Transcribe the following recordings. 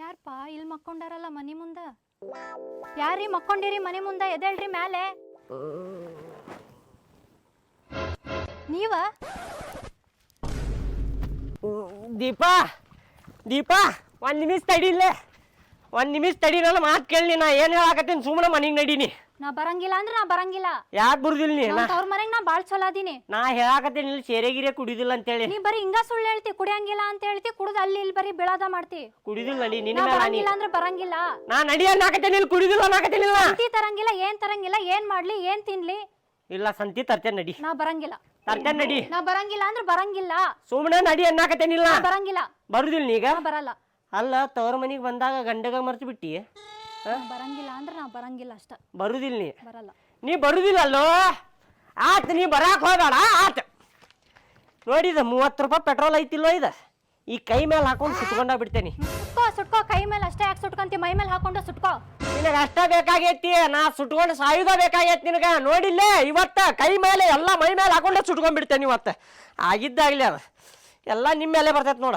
ಯಾರಪ್ಪ ಇಲ್ಲಿ ಮಕ್ಕೊಂಡಾರಲ್ಲ ಮನೆ ಮುಂದ? ಯಾರೀ ಮಕ್ಕೊಂಡಿರಿ ಮನೆ ಮುಂದ? ಎದೇಳ್ರಿ ಮ್ಯಾಲೆ. ನೀವ? ದೀಪಾ ದೀಪಾ, ಒಂದ್ ನಿಮಿಷ ತಡಿಲ್ಲ ಒಂದ್ ನಿಮಿಷ ತಡಿರಲ್ಲ ಮಾತು ಕೇಳಿ ನಾ ಏನ್ ಹೇಳಾಕತ್ತೀನಿ? ಸುಮ್ಮನೆ ಮನೆಗೆ ನಡೀನಿ. ನಾ ಬರಂಗಿಲ್ಲ ಅಂದ್ರೆ ನಾ ಬರಂಗಿಲ್ಲ. ಯಾಕೆ ಬರುದಿಲ್ಲ ನೀ? ನಾ ಅವ್ರ ಮನೆಗೆ ನಾ ಬಾಳ್ ಚಲೋ ಅದೀನಿ. ನಾ ಹೇಳಾಕತ್ತೀನಿ ಇಲ್ಲಿ ಸೇರೆಗಿರೆ ಕುಡಿದಿಲ್ಲ ಅಂತೇಳಿ. ನೀ ಬರೀ ಹಿಂಗ ಸುಳ್ಳು ಹೇಳ್ತಿ ಕುಡಿಯಂಗಿಲ್ಲ ಅಂತ ಹೇಳ್ತಿ ಕುಡಿದ ಅಲ್ಲಿ ಇಲ್ಲಿ ಬರೀ ಬೀಳದ ಮಾಡ್ತಿ. ಕುಡಿದಿಲ್ಲ ನೀ ನಿನ್ನ ನಾ ಮೇಲೆ ನಾ ನೀ ಬರಂಗಿಲ್ಲ ಅಂದ್ರೆ ಬರಂಗಿಲ್ಲ. ನಾ ನಡಿ ಅನ್ನಾಕತ್ತೇನೆ ಇಲ್ಲಿ ಕುಡಿದಿಲ್ಲ ಅನ್ನಾಕತ್ತೇನೆ ಇಲ್ಲ ಸಂತಿ ತರಂಗಿಲ್ಲ ಏನ್ ತರಂಗಿಲ್ಲ ಏನ್ ಮಾಡ್ಲಿ ಏನ್ ತಿನ್ಲಿ. ಇಲ್ಲ ಸಂತಿ ತರ್ತೇನೆ ನಡಿ. ನಾ ಬರಂಗಿಲ್ಲ. ತರ್ತೇನೆ ನಡಿ. ನಾ ಬರಂಗಿಲ್ಲ ಅಂದ್ರೆ ಬರಂಗಿಲ್ಲ. ಸುಮ್ಮನೆ ನಡಿ ಅನ್ನಾಕತ್ತೇನಿಲ್ಲ ನಾ ಬರಂಗಿಲ್ಲ. ಬರುದಿಲ್ಲ ನೀಗ? ನಾ ಬರಲ್ಲ. ಅಲ್ಲ ತವರ ಮನಿಗೆ ಬಂದಾಗ ಗಂಡಗ ಮರ್ತು ಬಿಟ್ಟಿ? ಬರಂಗಿಲ್ಲ ಅಂದ್ರೆ ನಾವು ಬರಂಗಿಲ್ಲ ಅಷ್ಟ. ಬರುದಿಲ್ಲ ನೀ. ಬರಲ್ಲ. ನೀ ಬರುದಿಲ್ಲ ಅಲ್ಲೋ? ಆತ್ ನೀ ಬರಾಕ್ ಹೋಗಬೇಡ ಆತ್. ನೋಡಿದ ಮೂವತ್ತು ರೂಪಾಯಿ ಪೆಟ್ರೋಲ್ ಐತಿಲ್ಲೋ ಇದ? ಈ ಕೈ ಮೇಲೆ ಹಾಕೊಂಡು ಸುಟ್ಕೊಂಡ ಬಿಡ್ತೇನೆ. ಸುಟ್ಕೋ ಸುಟ್ಕೋ ಕೈ ಮೇಲೆ ಅಷ್ಟೇ ಯಾಕೆ ಸುಟ್ಕೊಂತಿ? ಮೈ ಮೇಲೆ ಹಾಕೊಂಡು ಸುಟ್ಕೋ. ನಿನಗ ಅಷ್ಟ ಬೇಕಾಗೈತಿ ನಾ ಸುಟ್ಕೊಂಡು ಸಾಯುದ ಬೇಕಾಗೈತಿ ನಿನಗ? ನೋಡಿಲ್ಲ ಇವತ್ತ ಕೈ ಮೇಲೆ ಎಲ್ಲ ಮೈ ಮೇಲೆ ಹಾಕೊಂಡೆ ಸುಟ್ಕೊಂಡ್ ಬಿಡ್ತೇನೆ ಇವತ್ತ. ಆಗಿದ್ದಾಗ್ಲಿ ಅದ. ಎಲ್ಲ ನಿಮ್ಮ ಮೇಲೆ ಬರ್ತೈತಿ ನೋಡ.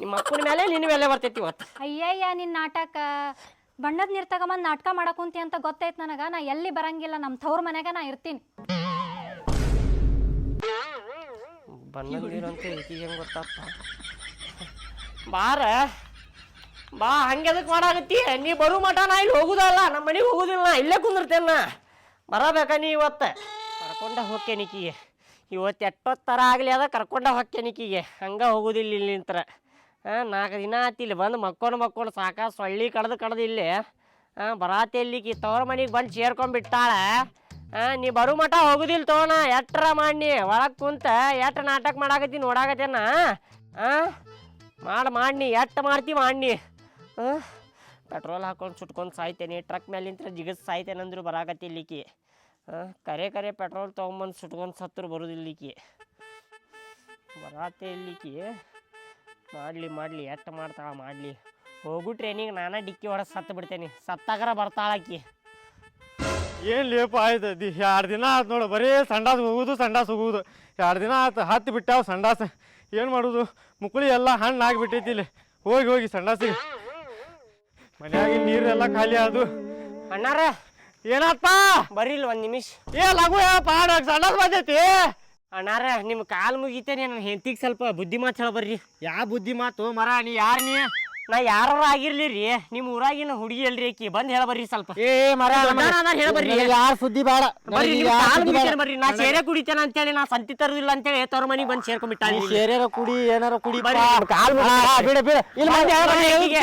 ನಿಮ್ಮ ಅಪ್ಪನ ಮೇಲೆ ನಿನ್ನ ಮೇಲೆ ಬರ್ತೈತಿ ಇವತ್ತು. ಅಯ್ಯಯ್ಯ ನಿನ್ನ ನಾಟಕ. ಬಣ್ಣದ ನೀರ್ ತಗೊಂಬಂದ್ ನಾಟಕ ಮಾಡಕುಂತಿ ಅಂತ ಗೊತ್ತೈತ್ ನನಗ. ನಾ ಎಲ್ಲಿ ಬರಂಗಿಲ್ಲ, ನಮ್ ತವ್ರ ಮನೆಗ ನಾ ಇರ್ತೀನಿ. ಬಣ್ಣದ ನೀರು ಅಂತ ಗೊತ್ತಪ್ಪ? ಬಾರ, ಬಾ ಹಂಗೆದಕ್ ಮಾಡಾಕತ್ತಿ? ನೀ ಬರು ಮಠ, ನಾ ಇಲ್ಲಿ ಹೋಗುದಲ್ಲ ನಮ್ಮ ಮನೆಗೆ ಹೋಗುದಿಲ್ಲ, ನಾ ಇಲ್ಲೇ ಕುಂದಿರ್ತೇನೆ ನಾ. ಬರಬೇಕ ನೀ ಇವತ್ತ? ಕರ್ಕೊಂಡ ಹೋಕ್ಕೇನಿ ಈಕಿಗೆ. ಇವತ್ತು ಎಷ್ಟೊತ್ತು ಥರ ಆಗಲಿ ಅದ, ಕರ್ಕೊಂಡ ಹೋಕ್ಕೇನಿ ಈಕಿಗೆ. ಹಂಗೆ ಹೋಗುದಿಲ್ಲ ಇಲ್ಲಿ ನಿಂತ್ರ ಹಾಂ ನಾಲ್ಕು ದಿನ ಆತಿ ಇಲ್ಲಿ ಬಂದು ಮಕ್ಕೊಂಡು ಮಕ್ಕೊಂಡು ಸಾಕ ಸೊಳ್ಳಿ ಕಡ್ದು ಕಡ್ದು ಇಲ್ಲಿ. ಹಾಂ ಬರಾತಿ ಇಲ್ಲಿಕಿ ತವ್ರ ಮನೆಗೆ ಬಂದು ಸೇರ್ಕೊಂಬಿಟ್ಟಾಳೆ ಹಾಂ ನೀ ಬರು ಮಟ ಹೋಗುದಿಲ್ಲ ತೋಣ, ಎಟ್ರ ಮಾಡಿ ಒಳಗೆ ಕುಂತ ಎಟ್ರ ನಾಟಕ ಮಾಡಾಕತ್ತಿ ನೋಡಾಕತ್ತೇನ? ಹಾಂ ಮಾಡಿ ಮಾಡಿ ಎಟ್ ಮಾಡ್ತಿ ಮಾಡಿ ಹಾಂ ಪೆಟ್ರೋಲ್ ಹಾಕೊಂಡು ಸುಟ್ಕೊಂಡು ಸಾಯ್ತೇನೆ, ಟ್ರಕ್ ಮೇಲಿಂತ್ರ ಜಿಗಸ್ ಸಾಯ್ತೇನೆ ಅಂದ್ರೆ ಬರಾಕತ್ತಿ ಇಲ್ಲಿಕಿ ಹಾಂ ಕರೆ ಕರೆ ಪೆಟ್ರೋಲ್ ತೊಗೊಂಬಂದು ಸುಟ್ಕೊಂಡು ಸತ್ತರು ಬರೋದಿಲ್ಲಿಕಿ ಬರಾತೆ ಇಲ್ಲಿಕಿ ಮಾಡಲಿ ಮಾಡಲಿ ಎಷ್ಟು ಮಾಡ್ತಾಳ ಮಾಡಲಿ. ಹೋಗು ಟ್ರೈನಿಗೆ ನಾನೇ ಡಿಕ್ಕಿ ಹೊಡೆದು ಸತ್ತು ಬಿಡ್ತೇನೆ. ಸತ್ತಾಗರ ಬರ್ತಾಳಾಕಿ ಏನು ಲೇಪ ಆಯ್ತು? ದಿ ಎರಡು ದಿನ ಆಯ್ತು ನೋಡು ಬರೀ ಸಂಡಾಸ್ ಹೋಗುದು ಸಂಡಾಸ್ ಹೋಗುದು. ಎರಡು ದಿನ ಆಯ್ತು ಹತ್ತು ಬಿಟ್ಟಾವ ಸಂಡಾಸ. ಏನು ಮಾಡೋದು? ಮುಕುಳಿ ಎಲ್ಲ ಹಣ್ಣು ಆಗಿಬಿಟ್ಟೈತಿ ಇಲ್ಲಿ. ಹೋಗಿ ಹೋಗಿ ಸಂಡಾಸಿಗೆ. ಮನ್ಯಾಗ ನೀರೆಲ್ಲ ಖಾಲಿ ಆದು ಅಣ್ಣಾರ. ಏನಪ್ಪ ಬರೀಲ್ ಒಂದು ನಿಮಿಷ. ಏ ಲಘು ಪಾಡ ಸಂಡಾಸ್ ಬಂದೈತಿ. ಅಣ್ಣಾರ ನಿಮ್ಮ ಕಾಲು ಮುಗಿತೇನೆ ನನ್ನ ಹೆಂಡತಿಗೆ ಸ್ವಲ್ಪ ಬುದ್ಧಿ ಮಾತು ಹೇಳ ಬರ್ರಿ. ಯಾವ ಬುದ್ಧಿ ಮಾತು? ಮರ, ನೀ ಯಾರು ನೀ? ನಾ ಯಾರ ಆಗಿರ್ಲಿ ರೀ ನಿಮ್ಮ ಊರಾಗಿನ ಹುಡುಗಿ ಅಲ್ರಿ ಆಕಿ. ಬಂದ್ ಹೇಳ ಬರ್ರಿ ಸ್ವಲ್ಪ. ಏ ಮರ ದೊಡ್ಡವ್ನ್ ಅದಾನ್ ಹೇಳ ಬರ್ರಿ. ಯಾರು ಸುದ್ದಿ ಬೇಡ. ಬರ್ರಿ ನಿಮ್ ಕಾಲ್ ಮುಗಿತೇನೆ ಬರ್ರಿ. ನಾ ಸೇರೆ ಕುಡಿತೇನೆ ಅಂತೇಳಿ ನಾ ಸಂತಿ ತರುದಿಲ್ಲ ಅಂತೇಳಿ ತವ್ರ ಮನಿಗೆ ಬಂದ್ ಸೇರ್ಕೊಂಡ್ಬಿಟ್ಟ ನೀ ಸೇರ್ಯಾರ ಕುಡಿ ಏನಾರ ಕುಡಿ ಬರ್ರಿ, ಕಾಲ್. ಬಿಡ ಬಿಡ. ಇಲ್ಲಿ ನಾ ಈಕಿಗೆ.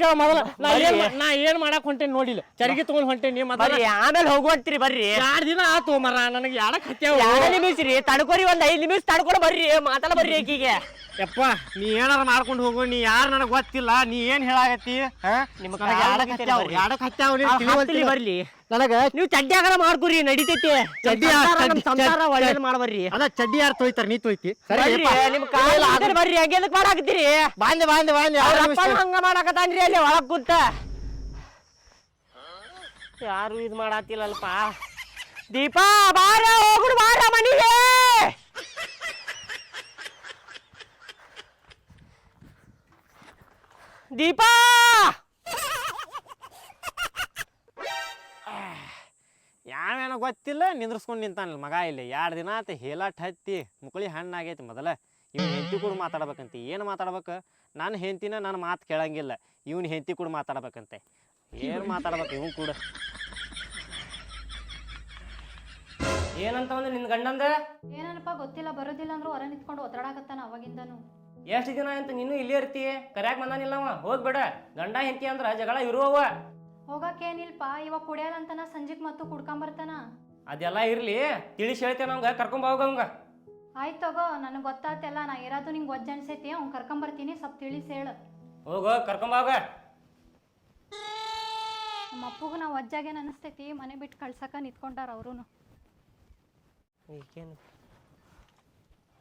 ಕೇಳ್- ಮೊದಲ. ನಾ. ಏನ್ ನಾ ಏನ್ ಮಾಡಕ್ ಹೊಂಟೇನಿ ನೋಡಿಲ್ಲ. ಚರಿಗೆ ತಗೊಂಡ್ ಹೊಂಟೇನಿ ಬರ್ರಿ ಆಮೇಲೆ ಹೋಗುವಂತ್ರಿ ಬರ್ರಿ. ಎರಡ್ ದಿನ ಆತು ಮರ? ನನಗೆ ಯಾಡಕ್ ಹತ್ಯಾವ ಎರಡು ನಿಮಿಷ ರೀ ತಡ್ಕೊರಿ ಒಂದ್ ಐದ್ ನಿಮಿಷ ತಡ್ಕೊಂಡು ಬರ್ರಿ. ಮಾತಾಡ ಬರ್ರಿ ಆಕಿಗೆ ಯಪ್ಪ ನೀ ಏನಾರ ಮಾಡ್ಕೊಂಡು ಹೋಗು. ನೀ ಯಾರು ನನಗೆ ಗೊತ್ತಿಲ್ಲ? ನೀ ಏನ್ ಹೇಳಾಗತ್ತಿ ಬರ್ಲಿ. ನನಗ ನೀವು ಚಡ್ಡಿ ಆಗರ ಮಾಡ್ಕೊರಿ ನಡಿತೈತಿ ಚಡ್ಡಿ ಸಂಸಾರ- ಒಳ್ಳೇದ್ ಮಾಡ್ಬರ್ರಿ. ಅಲ್ಲ ಚಡ್ಡಿ ಯಾರು ತೊಯ್ತಾರ ನೀ ತೊಯ್ತಿ? ಬರ್ರಿ ನಿಮ್ ಕಾಲ ಬರ್ರಿ ಹಂಗೆ ಎದಕ್ ಮಾಡಾಕತ್ತೀರಿ? ಬಾಂದೆ ಬಾಂದೆ ಬಾಂದೆ? ಹಂಗ ಮಾಡಾಕತ್ತಾನ್ರಿ ಅಲ್ಲಿ ಒಳಗ್ ಕೂತ. ಯಾರು ಇದು ಮಾಡಾತಿಲ್ಲಲ್ಪ. ದೀಪಾ ಬಾರ ಹೋಗುಡು ಬಾರ ಮನಿಗೆ. ದೀಪಾ! ಯಾವೇನೋ ಗೊತ್ತಿಲ್ಲ ನಿಂದ್ರಸ್ಕೊಂಡು ನಿಂತಾನಲ್ಲ ಮಗ. ಇಲ್ಲಿ ಎರಡು ದಿನ ಆತ ಹೇಲಾಟ್ ಹತ್ತಿ ಮುಕಳಿ ಹಣ್ಣಾಗೈತಿ ಮೊದಲ. ಇವ್ನ ಹೆಂಡತಿ ಕೂಡ ಮಾತಾಡ್ಬೇಕಂತೆ. ಏನು ಮಾತಾಡ್ಬೇಕು? ನಾನು ಹೆಂಡ್ತಿನ ನನ್ನ ಮಾತು ಕೇಳಂಗಿಲ್ಲ. ಇವ್ನ ಹೆಂಡತಿ ಕೂಡ ಮಾತಾಡ್ಬೇಕಂತೆ. ಏನು ಮಾತಾಡ್ಬೇಕು ಇವ್ನು ಕೂಡ? ಏನಂತ ಅಂದ್ರೆ ನಿನ್ ಗಂಡಂದ? ಏನನಪ್ಪ ಗೊತ್ತಿಲ್ಲ ಬರೋದಿಲ್ಲ ಅಂದ್ರು ಹೊರ ನಿಂತ್ಕೊಂಡು ಒತ್ತಡಾಕತ್ತಾನ ಅವಾಗಿಂದನು. ಎಷ್ಟು ದಿನ ಅಂತ ನೀನು ಇಲ್ಲೇ ಇರ್ತೀಯ? ಕರ್ಯಾಕ್ ಬಂದಾನಿಲ್ಲವ? ಹೋಗ್ಬೇಡ. ಗಂಡ ಹೆಂಡತಿ ಅಂದ್ರ ಜಗಳ ಇರುವವ. ಹೋಗಕ್ಕೇನಿಲ್ಪ ಇವಾಗ ಕುಡಿಯಲ್ಲಂತನ ಸಂಜಿಗ್ ಮತ್ತು ಕುಡ್ಕೊಂಬರ್ತಾನ. ಅದೆಲ್ಲ ಇರ್ಲಿ. ತಿಳಿಸಿ ಹೇಳ್ತೇನೆ ಅವಂಗ. ಕರ್ಕೊಂಬ ಹೋಗ ಅವಂಗ. ಆಯ್ತು ತಗೋ. ನನಗೆ ಗೊತ್ತಾತೆಲ್ಲ ನಾ ಇರೋದು ನಿಂಗೆ ಒಜ್ಜ ಅನ್ಸೈತಿ ಅವ್ನು ಕರ್ಕೊಂಬರ್ತೀನಿ. ಸ್ವಲ್ಪ ತಿಳಿಸಿ ಹೇಳು. ಹೋಗೋ ಕರ್ಕೊಂಬ ಹೋಗ. ನಮ್ಮ ಅಪ್ಪಗೂ ನಾವು ಒಜ್ಜಾಗೇನು ಅನಿಸ್ತೈತಿ. ಮನೆ ಬಿಟ್ಟು ಕಳ್ಸಕ ನಿಂತ್ಕೊಂಡಾರ ಅವ್ರೂ ಈಗೇನು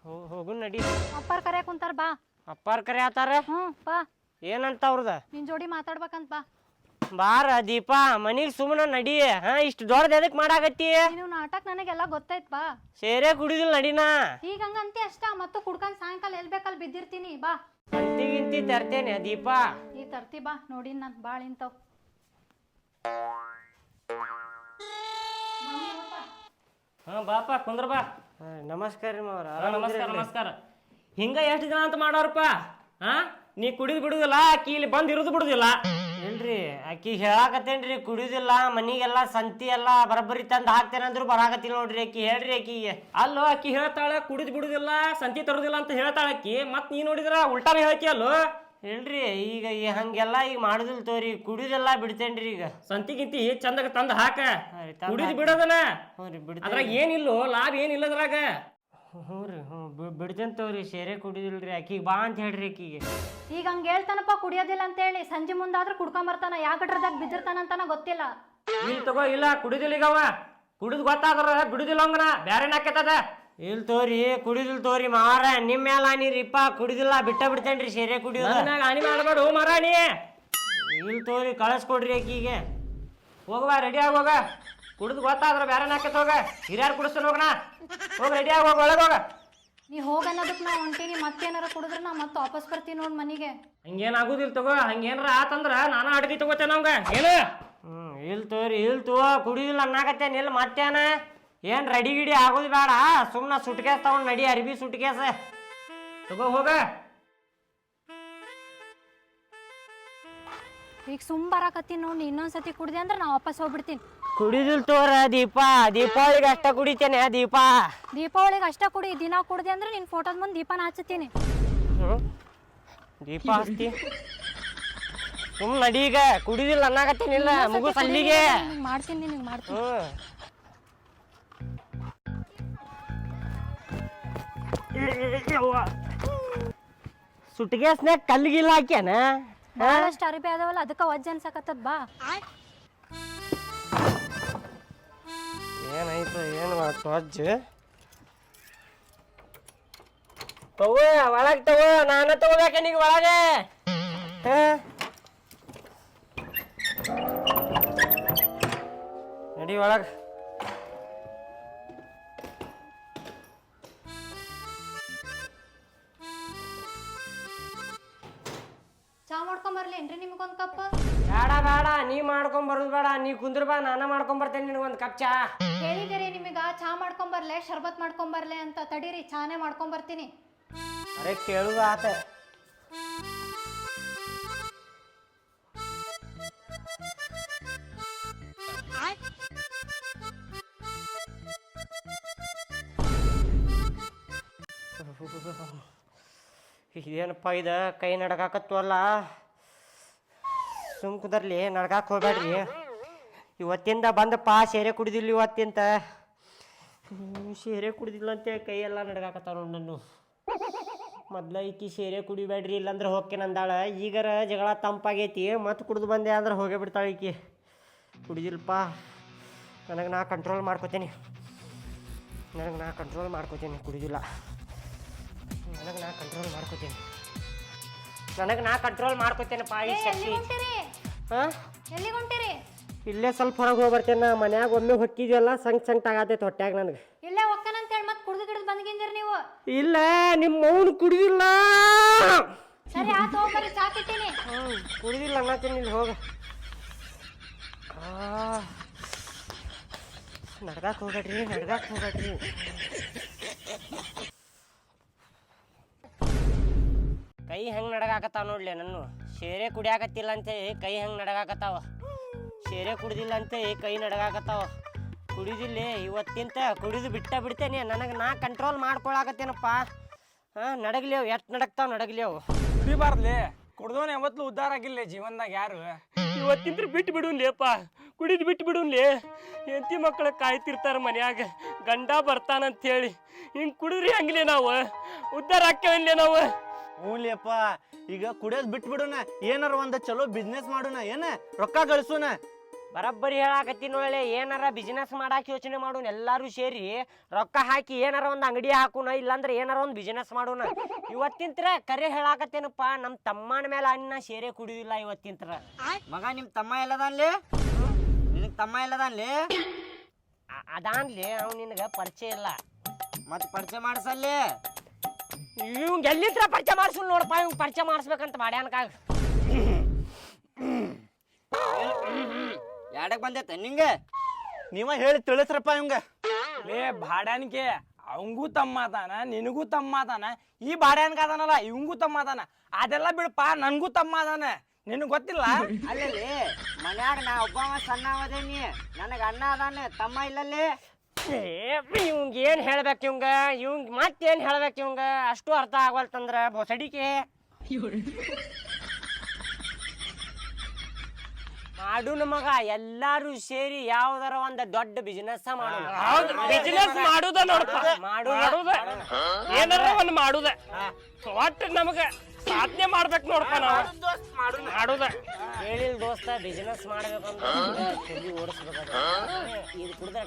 ಹೋಗು ನಡಿ. ಅಪ್ಪಾರ ಕರ್ಯಾಕ ಕುಂತಾರ ಬಾ. ಅಪ್ಪಾರ್ ಕರೆ ಆತಾರ? ಹ್ಞೂ ಬಾ. ಏನಂತ ಅವ್ರದ? ನಿನ್ ಜೋಡಿ ಮಾತಾಡ್ಬೇಕಂತ ಬಾ. ಬಾರ ದೀಪಾ ಮನಿಗ್ ಸುಮ್ಮನ ನಡಿ. ಹಾ ಇಷ್ಟು ದೊಡ್ಡದ ಎದಕ್ ಮಾಡಾಕತ್ತಿ? ನೀನು ನಾಟಕ ನನಗೆಲ್ಲ ಗೊತ್ತೈತ್ ಬಾ. ಸೇರೆ ಕುಡಿದಿಲ್ಲ ನಡಿನಾ. ಈಗ ಹಂಗಂತಿ ಅಷ್ಟ ಮತ್ತು ಕುಡ್ಕೊಂಡ್ ಸಾಯಂಕಾಲ ಎಲ್ ಬೇಕಲ್ಲಿ ಬಿದ್ದಿರ್ತೀನಿ ಬಾ. ಅಂತಿಗಿಂತಿ ತರ್ತೇನೆ ದೀಪಾ. ಈ ತರ್ತಿ ಬಾ. ನೋಡಿ ನಾನ್ ಭಾಳ ಇಂಥವ್ ಹಾ ಬಾಪ ಕುಂದ್ರ ಬಾ. ನಮಸ್ಕಾರ ರೀ ಮಾವ್ರ. ನಮಸ್ಕಾರ ನಮಸ್ಕಾರ. ಹಿಂಗ ಎಷ್ಟು ದಿನ ಅಂತ ಮಾಡೋರಪ್ಪ? ಹಾ ನೀ ಕುಡಿದು ಬಿಡುದಿಲ್ಲ ಆಕಿ ಇಲ್ಲಿ ಬಂದ್ ಇರುದು ಬಿಡುದಿಲ್ಲ. ಇಲ್ರಿ ಆಕಿ ಹೇಳಾಕತ್ತೇನ್ರಿ ಕುಡಿದಿಲ್ಲ ಮನಿಗೆಲ್ಲ ಸಂತಿ ಎಲ್ಲ ಬರಬ್ಬರಿ ತಂದ್ ಹಾಕ್ತೇನಂದ್ರು ಬರಾಕತ್ತಿಲ್ಲ ನೋಡ್ರಿ ಆಕಿ ಹೇಳ್ರಿ ಆಕಿಗೆ ಅಲ್ಲೋ ಆಕಿ ಹೇಳ್ತಾಳ ಕುಡಿದು ಬಿಡುದಿಲ್ಲ ಸಂತಿ ತರುದಿಲ್ಲ ಅಂತ ಹೇಳ್ತಾಳ ಆಕಿ ಮತ್ ನೀ ನೋಡಿದ್ರ ಉಲ್ಟಾನೇ ಹೇಳ್ತಿ ಅಲ್ಲೋ ಇಲ್ರಿ ಈಗ ಈ ಹಂಗೆಲ್ಲ ಈಗ ಮಾಡುದಿಲ್ಲ ತೋರಿ ಕುಡಿಯುದೆಲ್ಲ ಬಿಡ್ತೇನ್ರಿ ಈಗ. ಸಂತಿಗಿಂತಿ ಚಂದಾಗ ತಂದ ಹಾಕ. ಕುಡಿದ್ ಬಿಡೋದನ? ಹ್ಞೂ ರೀ ಬಿಡ್ತೇನೆ ಅದ್ರಾಗ ಏನಿಲ್ಲೋ ಲಾಭ ಏನಿಲ್ಲ ಅದ್ರಾಗ ಹ್ಞೂ ರೀ ಹ್ಞೂ ಬಿಡ್ತೇನೆ ತೋರಿ ಸೇರೆ ಕುಡಿದಿಲ್ರಿ ಆಕಿಗೆ ಬಾ ಅಂತ ಹೇಳ್ರಿ ಆಕಿಗೆ. ಈಗ ಹಂಗೆ ಹೇಳ್ತಾನಪ್ಪ ಕುಡಿಯೋದಿಲ್ಲ ಅಂತೇಳಿ ಸಂಜೆ ಮುಂದಾದ್ರೂ ಕುಡ್ಕೊಂಬರ್ತಾನ ಯಾವ ಬಿದ್ದಿರ್ತಾನ ಬಿದ್ದಿರ್ತಾನಂತಾನ ಗೊತ್ತಿಲ್ಲ. ಇಲ್ಲಿ ತಗೋ ಇಲ್ಲ ಕುಡಿದಿಲ್ಲ ಈಗ ಅವ. ಕುಡಿದ್ ಗೊತ್ತಾದ್ರ ಬಿಡುದಿಲ್ಲ ಹಂಗನ ಬ್ಯಾರೆನ ನಾಕೆತದ ಇಲ್ ತೋರಿ ಕುಡಿದಿಲ್ ತೋರಿ ಮಾರ ನಿಮ್ಮ ಮೇಲೆ ನೀರಿಪ್ಪ ಕುಡಿದಿಲ್ಲ ಬಿಟ್ಟ ಬಿಡ್ತೇನ್ರಿ ಸೇರೆ ಕುಡಿಯೋದು. ಹಾನಿ ಮಾಡಬೇಡ ನೀ ಇಲ್ ತೋರಿ ಕಳಿಸ್ಕೊಡ್ರಿ ಆಕಿಗೆ ಹೋಗುವ ರೆಡಿ ಹೋಗ. ಕುಡಿದು ಗೊತ್ತಾದ್ರ ಬೇರೆ ನಾಕತ್ ಹೋಗ. ಹಿರಿಯಾರು ಕುಡಿಸ್ತಾನ ಹೋಗಣ ಹೋಗ ರೆಡಿ ಆಗೋಗ ನೀ ಹೋಗ. ನೀ ಹೋಗನ್ನೋದಕ್ಕೆ ನಾ ಹೊಂಟೀನಿ ಮತ್ತೇನಾರ ಕುಡಿದ್ರೆ ನಾ ಮತ್ತೆ ವಾಪಸ್ ಬರ್ತೀನಿ ನೋಡಿ ಮನೆಗೆ. ಹಂಗೇನ್ ಆಗುದಿಲ್ಲ ತಗೋ ಹಂಗೇನಾರ ಆತಂದ್ರ ನಾನು ಅಡ್ಗಿ ತಗೋತೇನೆ ನಮಗೆ ಏನು? ಹ್ಮ್ ಇಲ್ ತೋರಿ ಇಲ್ ತೋ ಕುಡಿದಿಲ್ಲ ಅನ್ನಕತ್ತೇನ್ ಇಲ್ಲ ಮತ್ತೇನ? ಏನ್ ರೆಡಿ ಗಿಡಿ ಆಗೋದು ಬೇಡ. ಸುಮ್ಮನೆ ಸುಟ್ಕೇಸ್ ತಗೊಂಡ್ ನಡಿ ಅರಿಬಿ ಸುಟ್ಕೇಸ. ತಗೋ ಹೋಗ. ಈಗ ಸುಮ್ ಬರಾಕತ್ತೀನಿ ನೋಡಿ ಇನ್ನೊಂದ್ಸತಿ ಕುಡ್ದೆ ಅಂದ್ರೆ ನಾ ವಾಪಸ್ ಹೋಗ್ಬಿಡ್ತೀನಿ. ಕುಡಿದಿಲ್ ತೋರ ದೀಪ. ದೀಪಾವಳಿಗೆ ಅಷ್ಟ ಕುಡಿತೇನೆ ದೀಪ. ದೀಪಾವಳಿಗೆ ಅಷ್ಟ ಕುಡಿ ದಿನ ಕುಡ್ದೆ ಅಂದ್ರೆ ನಿನ್ ಫೋಟೋದ ಮುಂದೆ ದೀಪನ ಹಚ್ಚುತ್ತೀನಿ? ದೀಪ ಹಚ್ತಿ. ಸುಮ್ ನಡಿ ಈಗ. ಕುಡಿದಿಲ್ಲ ಅನ್ನಾಗತ್ತೀನಿ ಇಲ್ಲ ಅಲ್ಲಿಗೆ ನಿನಗ್ ಮಾಡ್ತೀನಿ ನಿನಗೆ ಮಾಡ್ತೀನಿ. ಸುಟ್ಗೇಸ್ನ್ಯಾಗ ಕಲ್ಲಿಗಿಲ್ಲ ಹಾಕ್ಯಾನ? ಭಾಳಷ್ಟು ಅರಿಬಿ ಅದಾವಲ್ಲ ಅದಕ್ಕೆ ವಜ್ಜ ಅನ್ಸಕತ್ತದ ಬಾ. ಏನಾಯ್ತು ಏನು ಮಾಡ್ತು ಅಜ್ಜ ತಗೋ ಒಳಗೆ ತಗೋ ನಾನು ತಗೋಬೇಕ ನೀಗ ಒಳಗೆ? ನಡಿ ಒಳಗ. ಬರ್ಲೇನ್ರಿ ನಿಮ್ಗೊಂದ್ ಕಪ್? ಬೇಡ ಬೇಡ. ನೀ ಮಾಡ್ಕೊಂಡ್ ಬರೋದು ಬೇಡ. ನೀ ಕುಂದ್ರ ಬಾ ನಾನ ಮಾಡ್ಕೊಂಡ್ ಬರ್ತೇನೆ ನಿನಗೊಂದು ಕಪ್ ಚಾ. ಹೇಳಿದಿರಿ ನಿಮಗ ಚಾ ಮಾಡ್ಕೊಂಡ್ ಬರ್ಲೆ ಶರ್ಬತ್ ಮಾಡ್ಕೊಂಡ್ ಬರ್ಲೆ ಅಂತ ತಡೀರಿ ಚಾನೇ ಮಾಡ್ಕೊಂಡ್ ಬರ್ತೀನಿ. ಅರೆ ಕೇಳುದ ಆತ. ಇದೇನಪ್ಪ ಇದ? ಕೈ ನಡಕಾಕತ್ವಲ್ಲ ಸುಮ್ ಕುದರ್ಲಿ ನಡ್ಕಾಕ್ ಹೋಗ್ಬೇಡ್ರಿ. ಇವತ್ತಿಂದ ಪಾ, ಸೇರೆ ಕುಡಿದಿಲ್ಲ ಇವತ್ತಿಂತ. ಸೇರೆ ಕುಡಿದಿಲ್ಲ ಅಂತ ಕೈಯೆಲ್ಲ ನಡ್ಕಾಕತ್ತಾವ ನೋಡಿ ನಾನು ಮೊದ್ಲ ಈಕಿ ಸೇರೆ ಕುಡಿಬೇಡ್ರಿ ಇಲ್ಲಾಂದ್ರೆ ಹೋಗ್ತೇನೆ ಅಂದಾಳ. ಈಗರ ಜಗಳ ತಂಪಾಗೈತಿ, ಮತ್ತೆ ಕುಡಿದು ಬಂದೆ ಅಂದ್ರೆ ಹೋಗೇ ಬಿಡ್ತಾಳೆ ಈಕಿ. ಕುಡಿದಿಲ್ಪ ನನಗೆ ನಾ ಕಂಟ್ರೋಲ್ ಮಾಡ್ಕೋತೀನಿ. ನನಗೆ ನಾ ಕಂಟ್ರೋಲ್ ಮಾಡ್ಕೋತೀನಿ, ಕುಡಿದಿಲ್ಲ. ನನಗೆ ನಾ ಕಂಟ್ರೋಲ್ ಮಾಡ್ಕೋತೀನಿ. ನನಗೆ ನಾ ಕಂಟ್ರೋಲ್ ಮಾಡ್ಕೋತೇನಪ್ಪ ಈ ಶಕ್ತಿ ಹಾಂ? ಎಲ್ಲಿಗೆ ಹೊಂಟಿರಿ? ಇಲ್ಲೇ ಸ್ವಲ್ಪ ಹೊರಗೆ ಹೋಗಿ ಬರ್ತೇನೆ ಮನ್ಯಾಗ ಒಮ್ಮೆ ಹೊಕ್ಕಿದ್ಯಲ್ಲ ಸಂಗ್ ಸಂಗ್ ಆಗತೈತೆ ಹೊಟ್ಯಾಗ ನನಗೆ. ಇಲ್ಲೇ ಒಕ್ಕನಂತ ಹೇಳಿ ಮತ್ತೆ ಕುಡಿದು ಗಿಡ್ದು ಬಂದ್ಗಿಂದಿರಿ ನೀವು. ಇಲ್ಲ ನಿಮ್ಮ ಮೌನ್ ಕುಡಿದಿಲ್ಲ. ಸರಿ ಆತ ಹೋಗ್ಬರಿ ಚಾ ಹ್ಞೂ ಕುಡಿದಿಲ್ಲ ಅನ್ನತ್ತೀನಿ ಇಲ್ಲಿ ಹೋಗ. ನಡ್ದಾಕ ಹೋಗಡ್ರಿ ನಡ್ದಾಕ ಹೋಗ್ಬೇಡ್ರಿ. ಕೈ ಹೆಂಗ್ ನಡಗಾಕತ್ತಾವ ನೋಡ್ಲಿ ನನ್ನ. ಶೇರೆ ಕುಡಿಯಾಕತ್ತಿಲ್ಲ ಅಂತೇಳಿ ಕೈ ಹೆಂಗ್ ನಡಗಾಕತ್ತಾವ. ಶೇರೆ ಕುಡಿದಿಲ್ಲ ಅಂತೇಳಿ ಕೈ ನಡಗಾಕತ್ತಾವ. ಕುಡಿದಿಲ್ಲ, ಇವತ್ತಿಂತ ಕುಡಿದು ಬಿಟ್ಟ ಬಿಡ್ತೇನೆ. ನನಗೆ ನಾ ಕಂಟ್ರೋಲ್ ಮಾಡ್ಕೊಳಕತ್ತೇನಪ್ಪ. ಹಾಂ, ನಡಗ್ಲೇವ್, ಎಷ್ಟು ನಡಗ್ತಾವ ನಡಗ್ಲೇವ್. ಕುಡಿಬಾರ್ದು ಕುಡ್ದೋನ್ ಯಾವತ್ತೂ ಉದ್ಧಾರ ಆಗಿಲ್ಲ ಜೀವನ್ದಾಗ ಯಾರು. ಇವತ್ತಿಂದ್ರ ಬಿಟ್ಟು ಬಿಡುನ್ಲೇಪ್ಪ, ಕುಡಿದು ಬಿಟ್ಟು ಬಿಡುನ್ಲಿ. ಹೆಂಡತಿ ಮಕ್ಕಳ ಕಾಯ್ತಿರ್ತಾರ ಮನ್ಯಾಗ, ಗಂಡ ಬರ್ತಾನಂತ ಹೇಳಿ ಹಿಂಗೆ ಕುಡಿದ್ರಿ ಹಂಗಿಲ್ಲ ನಾವು ಉದ್ಧಾರ ಹಾಕ್ಯವಿಲ್ಲ ನಾವು. ಹ್ಞೂಲಿಯಪ್ಪ ಈಗ ಕುಡಿಯೋದ್ ಬಿಟ್ಬಿಡೋಣ. ಏನಾರ ಒಂದು ಚಲೋ ಬಿಸ್ನೆಸ್ ಮಾಡೋಣ ಏನ? ರೊಕ್ಕ ಗಳಿಸೋಣ. ಬರಬ್ಬರಿ ಹೇಳಾಕತ್ತೀನಿ ನೋಳೆ ಏನಾರ ಬಿಸ್ನೆಸ್ ಮಾಡಾಕ ಯೋಚನೆ ಮಾಡೋಣ ಎಲ್ಲರೂ ಸೇರಿ ರೊಕ್ಕ ಹಾಕಿ ಏನಾರ ಒಂದು ಅಂಗಡಿ ಹಾಕೋಣ ಇಲ್ಲಾಂದ್ರೆ ಏನಾರ ಒಂದು ಬಿಸ್ನೆಸ್ ಮಾಡೋಣ. ಇವತ್ತಿಂತ್ರ ಕರೆ ಹೇಳಾಕತ್ತೇನಪ್ಪ ನಮ್ಮ ತಮ್ಮನ ಮೇಲೆ ಅನ್ನ ಸೇರೆ ಕುಡಿಯೋದಿಲ್ಲ ಇವತ್ತಿಂತ್ರ. ಮಗ ನಿಮ್ಮ ತಮ್ಮ ಎಲ್ಲದಾನ್ಲಿ? ನಿನ್ ತಮ್ಮ ಎಲ್ಲದಾನ್ಲಿ? ಅದಾನ್ಲಿ ಅವ್ನು ನಿನಗೆ ಪರಿಚಯ ಇಲ್ಲ. ಮತ್ತೆ ಪರಿಚಯ ಮಾಡ್ಸಲ್ಲಿ? ಇವಂಗ ಎಲ್ಲಿದ್ರ ಪರಿಚಯ ಮಾಡಿಸು ನೋಡಪ್ಪ ಇವ್ ಪರಿಚಯ ಮಾಡಿಸ್ಬೇಕಂತ ಮಾಡ್ಯಾನಕಾಗ. ಯಾಡಕ್ ಬಂದೈತೆ ನಿಂಗೆ? ನೀವ ಹೇಳಿ ತಿಳಿಸ್ರಪ್ಪ ಇವಂಗ ಲೇ ಬಾಡ್ಯಾನಿಕೆ ಅವಂಗೂ ತಮ್ಮ ಅದಾನ ನಿನಗೂ ತಮ್ಮ ಅದಾನ ಈ ಬಾಡ್ಯಾನ್ಕ ಅದಾನಲ್ಲ ಇವಂಗೂ ತಮ್ಮ ಅದಾನ. ಅದೆಲ್ಲ ಬಿಡಪ್ಪ ನನ್ಗೂ ತಮ್ಮ ಅದಾನ. ನಿನಗ್ ಗೊತ್ತಿಲ್ಲ? ಅಲ್ಲಲ್ಲಿ ಮನ್ಯಾಗ ನಾ ಒಬ್ಬವ ಸಣ್ಣವದೇನಿ. ನನಗೆ ಅಣ್ಣ ಅದಾನೆ ತಮ್ಮ ಇಲ್ಲಲ್ಲಿ. ಇವಂಗ ಏನ್ ಹೇಳ್ಬೇಕು ಇವಂಗ? ಇವಂಗ ಮತ್ತೇನ್ ಹೇಳ್ಬೇಕು ಇವಂಗ? ಅಷ್ಟು ಅರ್ಥ ಆಗವಲ್ತಂದ್ರ ಬೊಸಡಿಕೆ. ಮಾಡು ನಮಗ ಎಲ್ಲಾರು ಸೇರಿ ಯಾವ್ದಾರ ಒಂದ್ ದೊಡ್ಡ ಬಿಸಿನೆಸ್ ಬಿಸಿನೆಸ್ ಮಾಡುದ ನೋಡಪ್ಪ. ಮಾಡುದ. ಏನಾರ ಒಂದ್ ಮಾಡುದ. ಒಟ್ಟು ನಮಗ ಸಾಧನೆ ಮಾಡ್ಬೇಕು ನೋಡಪ್ಪ ನಾವು. ಮಾಡುದ. ಹೇಳಿಲ್ ದೋಸ್ತ ಬಿಸಿನೆಸ್ ಮಾಡ್ಬೇಕಂದ್ರ ತಲಿ ಓಡಿಸ್ಬೇಕಾದ್ರೆ. ಇದು ಕುಡ್ದ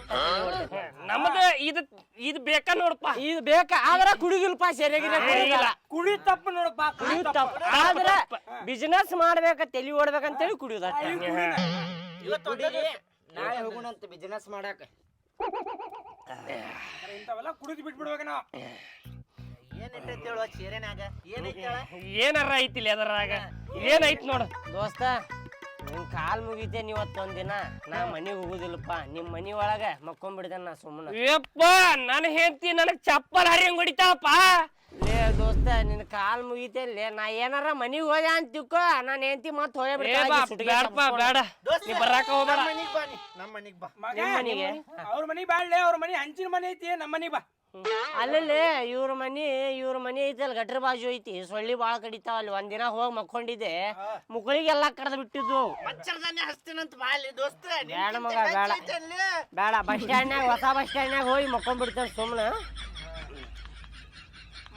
ನಮ್ದ ಇದು ಇದು ಬೇಕಾ ನೋಡಪ್ಪ? ಇದು ಬೇಕಾ? ಆದ್ರ ಕುಡಿಗಿಲ್ಪ ಸರಿಯಾಗಿಲ್ಲ ಕುಡಿಯಲ್ಲ ಕುಡಿ ತಪ್ಪು ನೋಡಪ್ಪ ಕುಡಿ ತಪ್ಪು. ಆದ್ರ ಬಿಸಿನೆಸ್ ಮಾಡ್ಬೇಕ ತಲಿ ಓಡ್ಬೇಕಂತೇಳಿ ಕುಡಿಯೋದ ನಾಳೆ ಹೋಗೋಣಂತ ಬಿಸಿನೆಸ್ ಮಾಡಾಕ ಇಂಥವೆಲ್ಲ ಕುಡಿದು ಬಿಟ್ಬಿಡ್ಬೇಕ ನಾವು. ಏನೈತೆ ಹೇಳುವ ಚೇರೆನ್ಯಾಗ ಏನೈತೆ ಹೇಳ? ಏನಾರ ಐತಿಲ್ಲ ಅದರಾಗ? ಏನೈತಿ ನೋಡು. ದೋಸ್ತ ನಿನ್ ಕಾಲ್ ಮುಗಿತೆ ನೀವತ್ತೊಂದಿನ ಒಂದಿನ ನಾ ಮನಿಗ್ ಹೋಗುದಿಲ್ಲಪ್ಪ. ನಿಮ್ ಮನಿ ಒಳಗ ಮಕ್ಕೊಂಡ್ಬಿಡ್ತೇನೆ ನಾ ಸುಮ್ಮನೆ ಯಪ್ಪ ನನ್ನ ಹೆಂಡತಿ ನನಗ್ ಚಪ್ಪಲ್ ಹರಿಯಂಗ್ ಹೊಡಿತಾವಪ್ಪ ಲೇ ದೋಸ್ತ ನಿನ್ ಕಾಲ್ ಮುಗಿತೇನ್ಲೇ ನಾ ಏನಾರ ಮನಿಗ್ ಹೋದೆ ಅಂತ ತಿಳ್ಕೊ ನಾನ್ ಹೆಂಡತಿ ಮತ್ ಹೋಗೇ ಏ ಬಾ ಬೇಡಪ್ಪ ಬೇಡ ನೀ ಬರಾಕ ಹೋಗ್ಬೇಡ. ಮನಿಗ್ ಬಾ ನೀ. ನಮ್ಮ ಮನಿಗ್ ಬಾ. ಮಗ ನಿಮ್ ಮನೆಗೆ? ಅವ್ರ ಮನಿ ಬಾಳ್ಲೆ ಅವ್ರ ಮನಿ ಹಂಚಿನ ಮನೆ ಐತಿ ನಮ್ಮ ಮನಿ ಬಾ. ಅಲ್ಲಲ್ಲೇ ಇವ್ರ ಮನಿ ಇವ್ರ ಮನಿ ಐತಲ್ ಗಟ್ರ ಬಾಜು ಐತಿ. ಸೊಳ್ಳಿ ಬಾಳ ಕಡಿತಾವ ಅಲ್ಲಿ ಒಂದಿನ ಹೋಗಿ ಮಕ್ಕೊಂಡಿದ್ದೆ. ಎಲ್ಲಾ ಕಡ್ದ ಬಿಟ್ಟಿದ್ವು. ಮಚ್ಚರ್ದಾನೆ ಹಸ್ತಿನಂತ ಬಾಲಿ ದೋಸ್ತ. ಬೇಡ ಮಗ ಬೇಡ. ಬೇಡ ಬಸ್ ಸ್ಟ್ಯಾಂಡ್ನಾಗ ಹೊಸ ಬಸ್ ಸ್ಟ್ಯಾಂಡ್ನಾಗ ಹೋಗಿ ಮಕ್ಕೊಂಡ್ಬಿಡ್ತೇನೆ ಸುಮ್ಮನೆ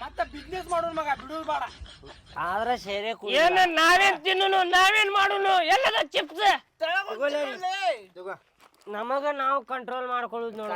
ಮತ್ತೆ ಬಿಸ್ನೆಸ್ ಮಾಡೋ ಮಗ ಬಿಡೋದು ಬೇಡ. ಆದ್ರೆ ಸೇರೆ ಏನ ನಾವೇನ್ ತಿನ್ನುನು ನಾವೇನ್ ಮಾಡುನು ಎಲ್ಲದ ಚಿಪ್ಸ್ ನಮಗ ನಾವು ಕಂಟ್ರೋಲ್ ಮಾಡ್ಕೊಳ್ಳೋದು ನೋಡ